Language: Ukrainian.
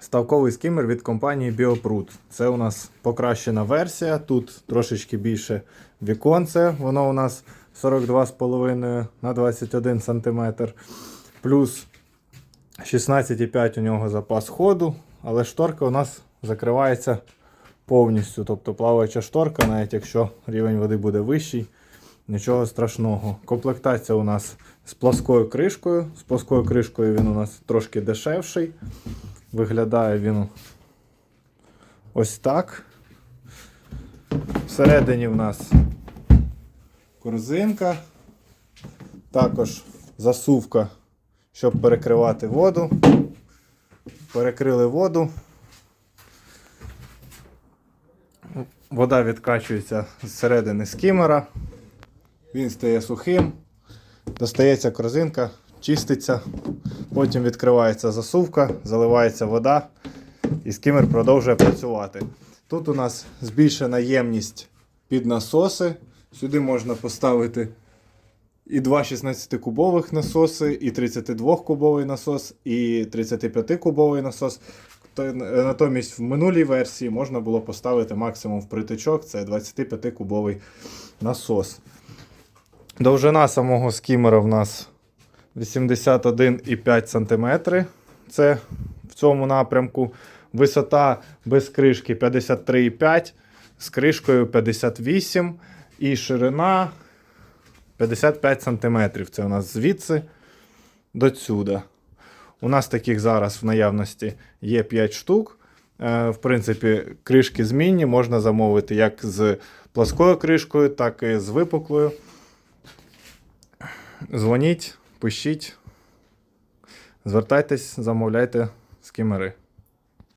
Ставковий скімер від компанії BioPrut. Це у нас покращена версія. Тут трошечки більше віконце. Воно у нас 42,5 на 21 см. Плюс 16,5 у нього запас ходу. Але шторка у нас закривається повністю. Тобто плаваюча шторка, навіть якщо рівень води буде вищий, нічого страшного. Комплектація у нас з плоскою кришкою. З плоскою кришкою він у нас трошки дешевший. Виглядає він ось так. Всередині в нас корзинка, також засувка, щоб перекривати воду. Перекрили воду. Вода відкачується зсередини скімера. Він стає сухим. Достається корзинка, чиститься. Потім відкривається засувка, заливається вода, і скімер продовжує працювати. Тут у нас збільшена ємність під насоси. Сюди можна поставити і два 16-кубових насоси, і 32-кубовий насос, і 35-кубовий насос. Натомість в минулій версії можна було поставити максимум в притичок, це 25-кубовий насос. Довжина самого скімера в нас 81,5 см. Це в цьому напрямку. Висота без кришки 53,5, з кришкою 58 і ширина 55 см. Це у нас звідси до сюди. У нас таких зараз в наявності є 5 штук. Е, В принципі, кришки змінні можна замовити як з плоскою кришкою, так і з випуклою. Дзвоніть, пишіть, звертайтесь, замовляйте скімери.